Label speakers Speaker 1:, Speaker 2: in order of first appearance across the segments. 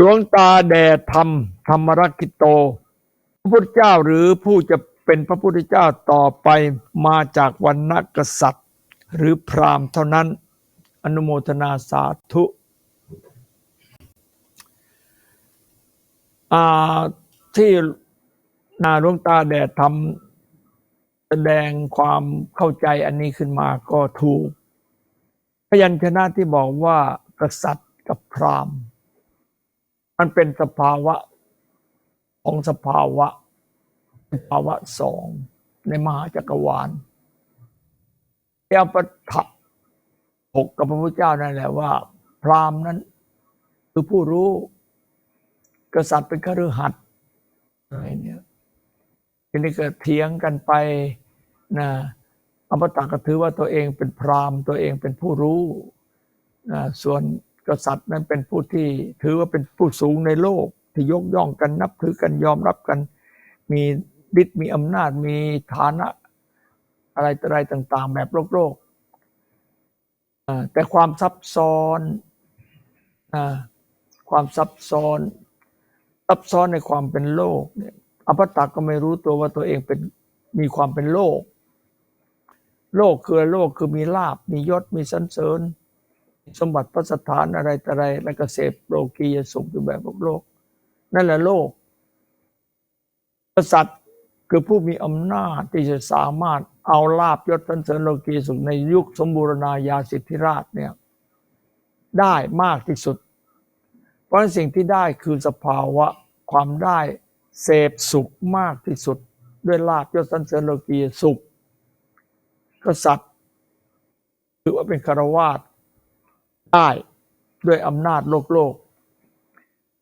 Speaker 1: หลวงตาแด่ธรรม ธรรมรักขิโต พระพุทธเจ้าหรือผู้จะเป็นพระพุทธเจ้าต่อไปมาจากวันณกษัตริย์ หรือพราหมณ์เท่านั้น อนุโมทนาสาธุอ่าที่นาหลวงตาแด่ทำแสดงความเข้าใจอันนี้ขึ้นมาก็ถูก พยัญชนะที่บอกว่ากษัตริย์กับพราหมณ์ มันเป็นสภาวะของสภาวะสภาวะสองในมหาจักรวาลเอปทะหกกับพระพุทธเจ้านั่นแหละว่า พราหมณ์นั้น คือผู้รู้ กษัตริย์เป็นคฤหัสถ์อะไรเนี่ยทีนี้ก็เถียงกันไปนะอมตะก็ถือว่าตัวเองเป็นพราหมณ์ตัวเองเป็นผู้รู้นะส่วน กษัตริย์นั้นเป็นผู้ที่ถือว่าเป็นผู้สูงในโลก ที่ยกย่องกันนับถือกันยอมรับกัน มีฤทธิ์มีอำนาจมีฐานะอะไรต่ออะไรต่าง ๆ แบบโลกโลกแต่ความซับซ้อนอความซับซ้อน ซับซ้อนในความเป็นโลกเนี่ยอภตะก็ไม่รู้ตัวว่าตัวเองเป็นมีความเป็นโลก โลกคือโลกคือมีลาบมียศมีสันเสริญ สมบัติพระสถานอะไรต่อะไร แล้วก็เสพโลกียสุขอยู่แบบโลก นั่นแหละโลกกษัตริย์คือผู้มีอำนาจที่จะสามารถเอาลาบยศสันเสริญโลกียสุขในยุคสมบูรณาญาสิทธิราชเนี่ยได้มากที่สุด เพราะสิ่งที่ได้คือสภาวะความได้เสพสุขมากที่สุด ด้วยลาบยศสันเสริญโลกียสุขกษัตริย์ถือว่าเป็นคารวาส ได้ด้วยอำนาจโลกโลก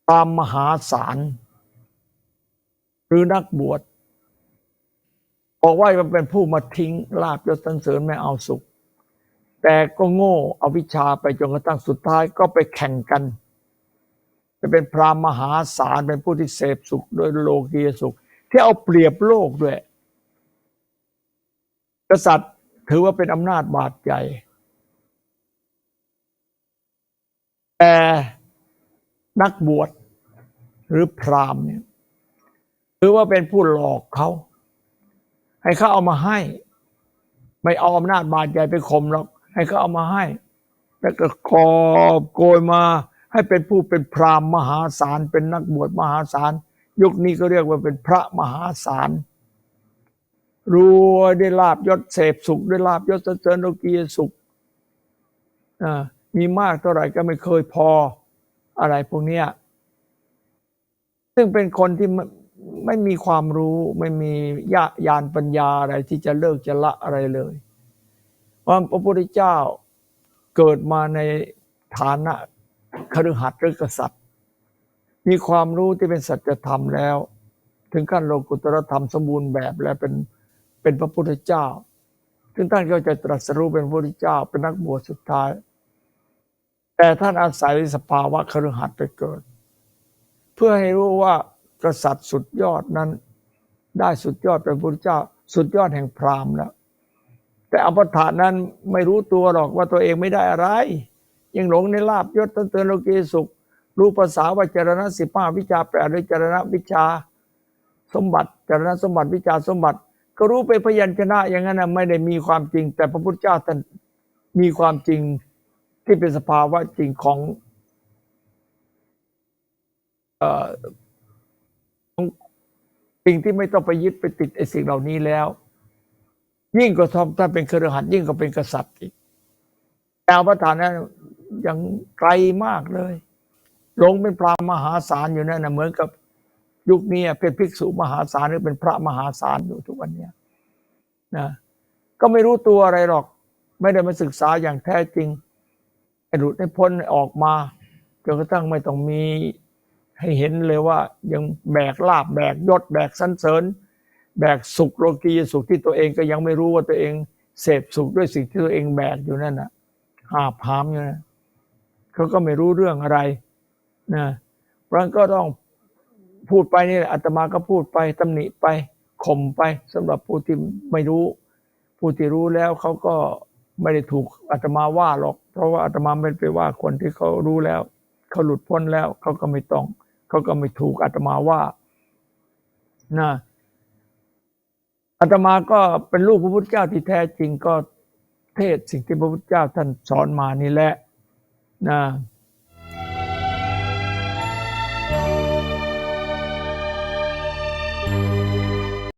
Speaker 1: ตามมหาศาลหรือนักบวชบอกว่ามันเป็นผู้มาทิ้งลาบยศสันเสริญไม่เอาสุข แต่ก็โง่เอาวิชาไปจนกระทั่งสุดท้ายก็ไปแข่งกัน จะเป็นพรามมหาศาลเป็นผู้ที่เสพสุขโดยโลกียสุข ที่เอาเปรียบโลกด้วย กษัตริย์ถือว่าเป็นอำนาจบาดใหญ่ แต่นักบวชหรือพราหมณ์เนี่ยถือว่าเป็นผู้หลอกเขา ให้เขาเอามาให้ ไม่เอาอำนาจบาดใหญ่ไปข่มหรอกให้เขาเอามาให้ แล้วก็กอบโกยมา ให้เป็นผู้เป็นพราหมณ์มหาศาลเป็นนักบวชมหาศาลยุคนี้ก็เรียกว่าเป็นพระมหาศาลรวยได้ลาบยศเสพสุขได้ลาบยศเจริญโลกียสุขอ่า มีมากเท่าไหร่ก็ไม่เคยพออะไรพวกเนี้ยซึ่งเป็นคนที่ไม่มีความรู้ไม่มีญาญาณปัญญาอะไรที่จะเลิกจะละอะไรเลยว่าพระพุทธเจ้าเกิดมาในฐานะคฤหัสถ์หรือกษัตริย์ มีความรู้ที่เป็นสัจธรรมแล้ว ถึงขั้นโลกุตรธรรมสมบูรณ์แบบแล้วเป็นเป็นพระพุทธเจ้าถึงท่านก็จะตรัสรู้เป็นพระพุทธเจ้า เป็นนักบวชสุดท้าย แต่ท่านอาศัยสภาวะคฤหัสถ์ไปเกิด เพื่อให้รู้ว่ากษัตริย์สุดยอดนั้น ได้สุดยอดเป็นพระพุทธเจ้า สุดยอดแห่งพราหมณ์แล้วแต่อภธานั้นไม่รู้ตัวหรอกว่าตัวเองไม่ได้อะไร ยังหลงในลาบยศตันเตือนโลกีสุข รู้ภาษาว่าจารณะสิบห้าวิชาแปดหรือจารณะวิชาสมบัติจารณะสมบัติวิชาสมบัติ ก็รู้ไปพยัญชนะอย่างนั้นนะไม่ได้มีความจริง แต่พระพุทธเจ้าท่านมีความจริง ที่เป็นสภาวะจริงของเอ่อของสิ่งที่ไม่ต้องไปยึดไปติดไอ้สิ่งเหล่านี้แล้ว ยิ่งกว่าทอมถ้าเป็นเครือขัดยิ่งกว่าเป็นกษัตริย์อีกแต่พระฐานนั้นยังไกลมากเลยลงเป็นพระมหาศาลอยู่นั่นนะเหมือนกับยุคนี้เป็นภิกษุมหาศาลหรือเป็นพระมหาศาลอยู่ทุกวันเนี้ยนะก็ไม่รู้ตัวอะไรหรอก ไม่ได้มาศึกษาอย่างแท้จริง ห้หลุดให้พ้นออกมาจนกระทั่งไม่ต้องมีให้เห็นเลยว่ายังแบกลาบแบกยศแบกสันเสริญ แบกสุขโลกียสุขที่ตัวเองก็ยังไม่รู้ว่าตัวเองเสพสุขด้วยสิ่งที่ตัวเองแบกอยู่นั่นน่ะหาพามอยู่นะเขาก็ไม่รู้เรื่องอะไรนะเพราะก็ต้องพูดไปนี่แหละอาตมาก็พูดไปตำหนิไปข่มไปสำหรับผู้ที่ไม่รู้ ผู้ที่รู้แล้วเขาก็ไม่ได้ถูกอาตมาว่าหรอก เพราะว่าอาตมาไม่ไปว่าคนที่เขารู้แล้ว เขาหลุดพ้นแล้วเขาก็ไม่ต้อง เขาก็ไม่ถูกอาตมาว่านะอาตมาก็เป็นลูกพระพุทธเจ้าที่แท้จริงก็เทศสิ่งที่พระพุทธเจ้าท่านสอนมานี่แหละนะ